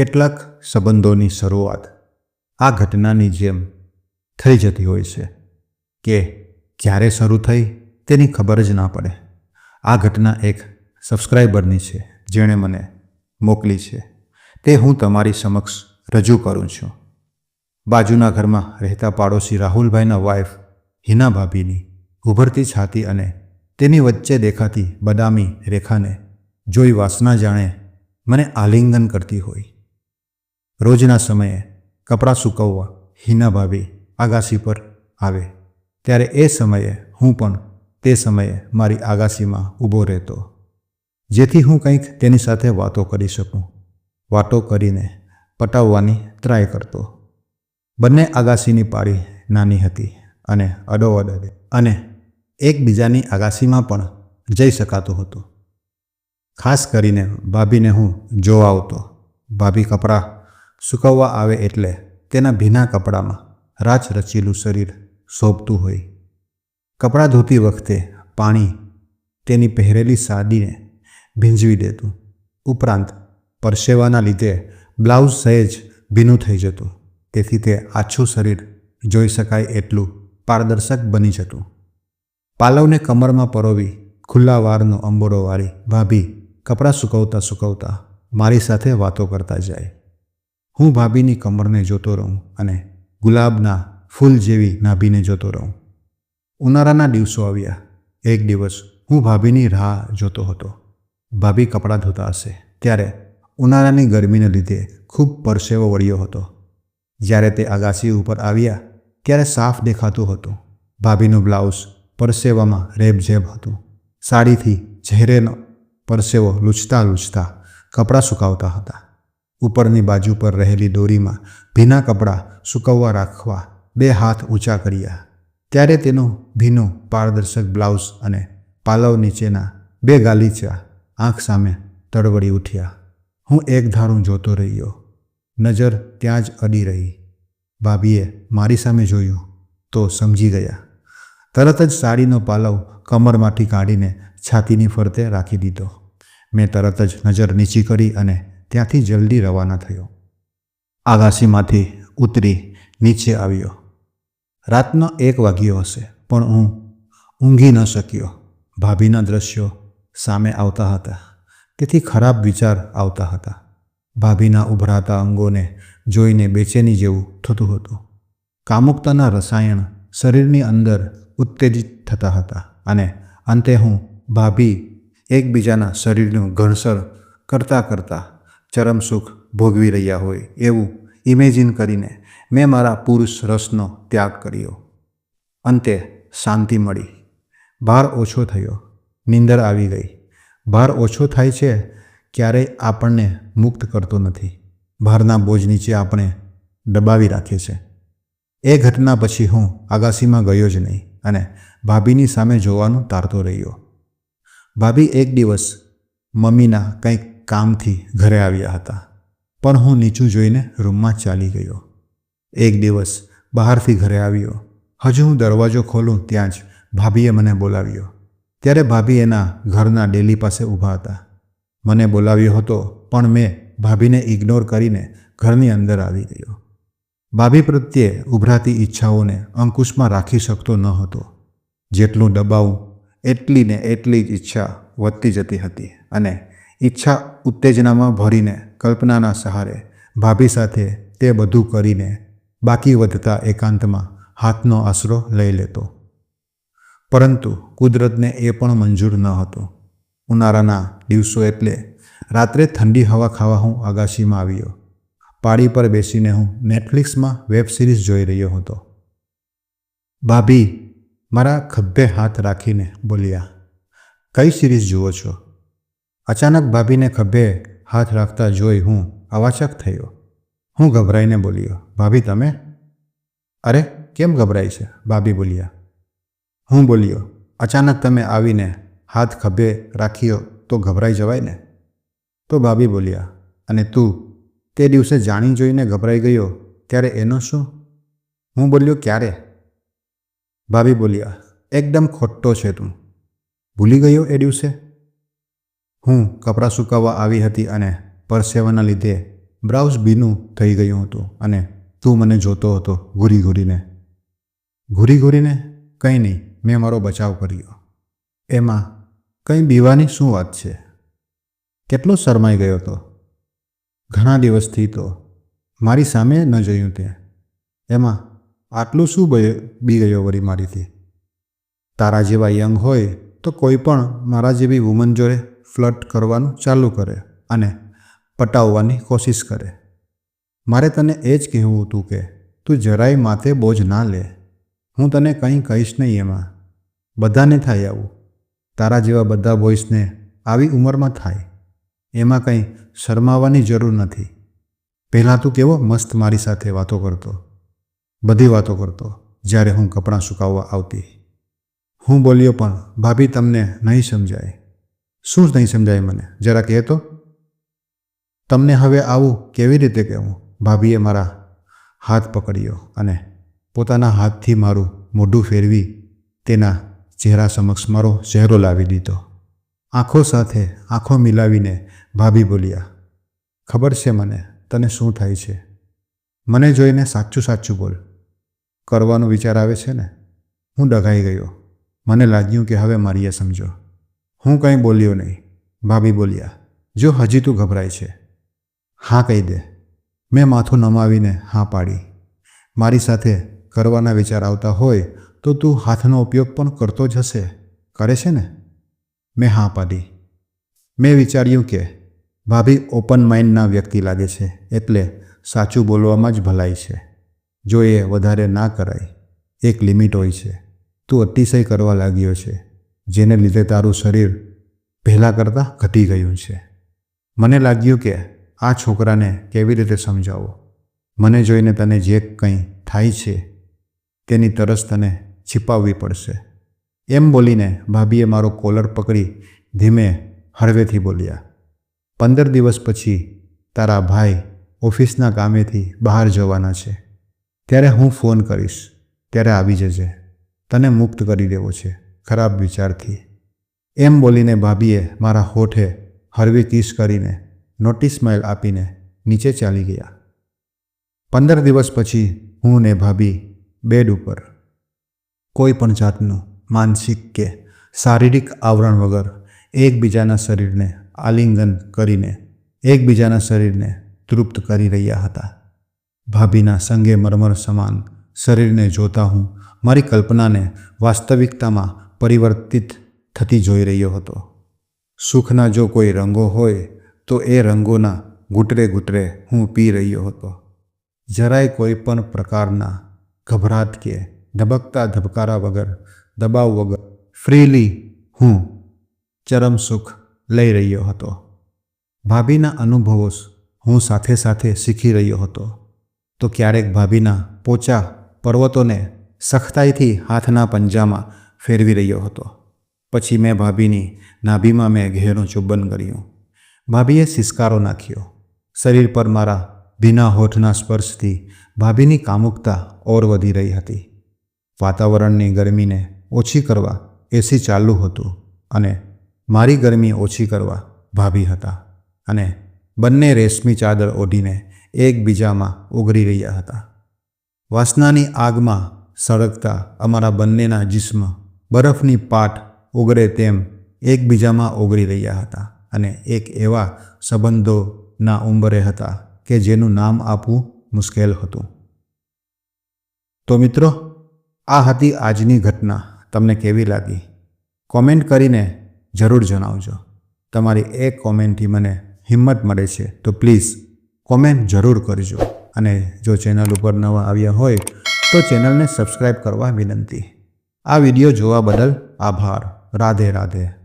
કેટલાક સંબંધોની શરૂઆત આ ઘટનાની જેમ થઈ જતી હોય છે કે ક્યારે શરૂ થઈ તેની ખબર જ ના પડે. આ ઘટના એક સબસ્ક્રાઈબરની છે જેણે મને મોકલી છે. તે હું તમારી સમક્ષ રજૂ કરું છું. બાજુના ઘરમાં રહેતા પાડોશી રાહુલભાઈના વાઇફ હિના ભાભીની ઉભરતી છાતી અને તેની વચ્ચે દેખાતી બદામી રેખાને જોઈ વાસના જાણે મને આલિંગન કરતી હોય. રોજના સમયે કપડાં સૂકવવા હિના ભાભી આગાસી પર આવે. ત્યારે એ સમયે હું પણ તે સમયે મારી આગાસીમાં ઊભો રહેતો. જેથી હું કંઈક તેની સાથે વાતો કરી શકું. વાતો કરીને પટાવવાની ટ્રાય કરતો. બંને આગાસીની પાળી નાની હતી અને અડોઅડ અને એકબીજાની આગાસીમાં પણ જઈ શકાતું હતું. ખાસ કરીને ભાભીને હું જોવા આવતો. ભાભી કપડાં સૂકવવા આવે એટલે તેના ભીના કપડામાં રાચ રચેલું શરીર શોભતું હોય. કપડાં ધોતી વખતે પાણી તેની પહેરેલી સાડીને ભીંજવી દેતું. ઉપરાંત પરસેવાના લીધે બ્લાઉઝ સહેજ ભીનું થઈ જતું. તેથી તે આછું શરીર જોઈ શકાય એટલું પારદર્શક બની જતું. પાલવને કમરમાં પરોવી ખુલ્લા વારનો અંબોરો વાળી ભાભી કપડાં સૂકવતા સૂકવતા મારી સાથે વાતો કરતા જાય. હું ભાભીની કમરને જોતો રહું અને ગુલાબના ફૂલ જેવી નાભીને જોતો રહું. ઉનાળાના દિવસો આવ્યા. એક દિવસ હું ભાભીની રાહ જોતો હતો. ભાભી કપડાં ધોતા હશે. ત્યારે ઉનાળાની ગરમીને લીધે ખૂબ પરસેવો વળ્યો હતો. જ્યારે તે અગાસી ઉપર આવ્યા, ત્યારે સાફ દેખાતું હતું. ભાભીનું બ્લાઉઝ પરસેવામાં રેબઝેબ હતું. સાડીથી ચહેરેનો પરસેવો લૂછતા લૂછતા કપડાં સુકાવતા હતા. ઉપરની બાજુ પર રહેલી દોરીમાં ભીના કપડાં સૂકવવા રાખવા બે હાથ ઊંચા કર્યા. ત્યારે તેનો ભીનો પારદર્શક બ્લાઉઝ અને પાલવ નીચેના બે ગાલીચા આંખ સામે તડવડી ઉઠ્યા. હું એક ધારું જોતો રહ્યો. નજર ત્યાં જ અડી રહી. ભાભીએ મારી સામે જોયું તો સમજી ગયા. તરત જ સાડીનો પાલવ કમરમાંથી કાઢીને છાતીની ફરતે રાખી દીધો. મેં તરત જ નજર નીચી કરી અને ત્યાંથી જલ્દી રવાના થયો. આગાસીમાંથી ઉતરી નીચે આવ્યો. રાતનો એક વાગ્યો હશે, પણ હું ઊંઘી ન શક્યો. ભાભીના દ્રશ્યો સામે આવતા હતા. તેથી ખરાબ વિચાર આવતા હતા. ભાભીના ઉભરાતા અંગોને જોઈને બેચેની જેવું થતું હતું. કામુકતાના રસાયણ શરીરની અંદર ઉત્તેજિત થતા હતા અને અંતે હું ભાભી એકબીજાના શરીરનું ઘણસર કરતાં કરતાં ચરમ સુખ ભોગવી રહ્યા હોય એવું ઇમેજિન કરીને મેં મારા પુરુષ રસનો ત્યાગ કર્યો. અંતે શાંતિ મળી. ભાર ઓછો થયો. નીંદર આવી ગઈ. ભાર ઓછો થાય છે ક્યારેય આપણને મુક્ત કરતો નથી. ભારના બોજ નીચે આપણે દબાવી રાખીએ છે. એ ઘટના પછી હું આગાસીમાં ગયો જ નહીં અને ભાભીની સામે જોવાનું તારતો રહ્યો. ભાભી એક દિવસ મમ્મીના કંઈક કામથી ઘરે આવ્યા હતા. પણ હું નીચું જોઈને રૂમમાં ચાલી ગયો. એક દિવસ બહારથી ઘરે આવ્યો. હજુ હું દરવાજો ખોલું ત્યાં જ ભાભીએ મને બોલાવ્યો. ત્યારે ભાભી એના ઘરના ડેલી પાસે ઊભા હતા. મને બોલાવ્યો હતો, પણ મેં ભાભીને ઇગ્નોર કરીને ઘરની અંદર આવી ગયો. ભાભી પ્રત્યે ઉભરાતી ઈચ્છાઓને અંકુશમાં રાખી શકતો ન હતો. જેટલું દબાવું, એટલી ને એટલી જ ઈચ્છા વધતી જતી હતી અને ઈચ્છા ઉત્તેજનામાં ભરીને કલ્પનાના સહારે ભાભી સાથે તે બધું કરીને બાકી વધતા એકાંતમાં હાથનો આશરો લઈ લેતો. પરંતુ કુદરતને એ પણ મંજૂર ન હતો. ઉનાળાના દિવસો એટલે રાત્રે ઠંડી હવા ખાવા હું આગાશીમાં આવ્યો. પાડી પર બેસીને હું નેટફ્લિક્સમાં વેબ સિરીઝ જોઈ રહ્યો હતો. ભાભી, મારા ખભે હાથ રાખીને બોલ્યા, કઈ સિરીઝ જુઓ છો? અચાનક ભાભીને ખભે હાથ રાખતા જોઈ હું અવાચક થયો. હું ગભરાઈને બોલ્યો, ભાભી, તમે? અરે, કેમ ગભરાય છે? ભાભી બોલ્યા. હું બોલ્યો, અચાનક તમે આવીને હાથ ખભે રાખ્યો તો ગભરાઈ જવાય ને? તો ભાભી બોલ્યા, અને તું તે દિવસે જાણી જોઈને ગભરાઈ ગયો, ત્યારે એનો શું? હું બોલ્યો, ક્યારે? ભાભી બોલ્યા, એકદમ ખોટો છે તું. ભૂલી ગયો એ દિવસે? હું કપડાં સૂકવવા આવી હતી અને પરસેવાના લીધે બ્રાઉઝ ભીનું થઈ ગયું હતું અને તું મને જોતો હતો ઘૂરી ઘૂરીને. ઘૂરી ઘૂરીને કંઈ નહીં, મેં મારો બચાવ કર્યો. એમાં કંઈ બીવાની શું વાત છે? કેટલો શરમાઈ ગયો હતો ઘણા દિવસથી તો મારી સામે ન જોયું તે. એમાં આટલું શું બી ગયો વળી મારીથી? તારા જેવા યંગ હોય તો કોઈ પણ મારા જેવી વુમન જોડે ફ્લર્ટ કરવાનું ચાલુ કરે અને પટાવવાની કોશિશ કરે. મારે તને એ જ કહેવું હતું કે, તું જરાય માથે બોજ ના લે. હું તને કંઈ કહીશ નહીં એમાં. બધાને થાય આવું. તારા જેવા બધા બોઈસને આવી ઉંમરમાં થાય. એમાં કંઈ શરમાવાની જરૂર નથી. પહેલાં તું કેવો મસ્ત મારી સાથે વાતો કરતો. બધી વાતો કરતો, જ્યારે હું કપડાં સુકાવવા આવતી. હું બોલ્યો, પણ ભાભી, તમને નહીં સમજાય. શું જ નહીં સમજાય મને? જરા કહેતો. તમને હવે આવું કેવી રીતે કહેવું? ભાભીએ મારા હાથ પકડ્યો અને પોતાના હાથથી મારું મોઢું ફેરવી તેના ચહેરા સમક્ષ મારો ચહેરો લાવી દીધો. આંખો સાથે આંખો મિલાવીને ભાભી બોલ્યા, ખબર છે મને, તને શું થાય છે? મને જોઈને સાચું સાચું બોલ. કરવાનો વિચાર આવે છે ને? હું ડઘાઈ ગયો. મને લાગ્યું કે હવે મારીએ સમજો. હું કંઈ બોલ્યો નહીં. ભાભી બોલ્યા, જો હજી તું ગભરાય છે, હા કહી દે. મેં માથું નમાવીને હા પાડી. મારી સાથે કરવાના વિચાર આવતા હોય તો તું હાથનો ઉપયોગ પણ કરતો જ હશે. કરે છે ને? મેં હા પાડી. મેં વિચાર્યું કે ભાભી ઓપન માઇન્ડના વ્યક્તિ લાગે છે, એટલે સાચું બોલવામાં જ ભલાઈ છે. જો એ વધારે ના કરાય, એક લિમિટ હોય છે. તું અતિશય કરવા લાગ્યો છે. જેને લીધે તારું શરીર પહેલાં કરતાં ઘટી ગયું છે. મને લાગ્યું કે આ છોકરાને કેવી રીતે સમજાવો મને જોઈને તને જે કંઈ થાય છે, તેની તરસ તને છિપાવવી પડશે. એમ બોલીને ભાભીએ મારો કોલર પકડી ધીમે હળવેથી બોલ્યા, પંદર દિવસ પછી તારા ભાઈ ઓફિસના કામેથી બહાર જવાના છે. ત્યારે હું ફોન કરીશ, ત્યારે આવી જજે. તને મુક્ત કરી દેવો છે. ખરાબ વિચારથી. એમ બોલીને ભાભીએ મારા હોઠે હળવી કિસ કરીને નોટિસ સ્માઇલ આપીને નીચે ચાલી ગયા. પંદર દિવસ પછી હું ને ભાભી બેડ ઉપર. કોઈ પણ જાતનું માનસિક કે શારીરિક આવરણ વગર એકબીજાના શરીરને આલિંગન કરીને એકબીજાના શરીરને તૃપ્ત કરી રહ્યા હતા. ભાભીના સંગે મરમર સમાન શરીરને જોતા હું મારી કલ્પનાને વાસ્તવિકતામાં પરિવર્તિત થતી જોઈ રહ્યો હતો. સુખના જો કોઈ રંગો હોય, તો એ રંગોના ઘૂંટરે ઘૂંટરે હું પી રહ્યો હતો. જરાય કોઈ પણ પ્રકારના ગભરાટ કે ધબકતા ધબકારા વગર, દબાવ વગર ફ્રીલી હું ચરમ સુખ લઈ રહ્યો હતો. ભાભીના અનુભવો હું સાથે સાથે શીખી રહ્યો હતો. તો ક્યારેક ભાભીના પોચા પર્વતોને સખતાઈથી હાથના પંજામાં ફેરવી રહ્યો હતો. પછી મેં ભાભીની નાભીમાં મેં ઘેરનું ચુંબન કર્યું. ભાભીએ સિસકારો નાખ્યો. શરીર પર મારા ભીના હોઠના સ્પર્શથી ભાભીની કામુકતા ઓર વધી રહી હતી. વાતાવરણની ગરમીને ઓછી કરવા એસી ચાલુ હતું અને મારી ગરમી ઓછી કરવા ભાભી હતા અને બંને રેશમી ચાદર ઓઢીને એકબીજામાં ઓગળી રહ્યા હતા. વાસનાની આગમાં સળગતા અમારા બંનેના જિસ્મ બરફની પાટ ઓગળે તેમ એકબીજામાં ઓગળી રહ્યા હતા અને એક એવા સંબંધોના ઉંબરે હતા કે જેનું નામ આપવું મુશ્કેલ હતું. તો મિત્રો, આ હતી આજની ઘટના. તમને કેવી લાગી? કોમેન્ટ કરીને જરૂર જણાવજો. તમારી એક કોમેન્ટથી મને હિંમત મળે છે, તો પ્લીઝ કોમેન્ટ જરૂર કરજો. અને જો ચેનલ ઉપર નવા આવ્યા હોય, તો ચેનલને સબસ્ક્રાઈબ કરવા વિનંતી. આ વીડિયો જોવા બદલ આભાર. રાધે રાધે.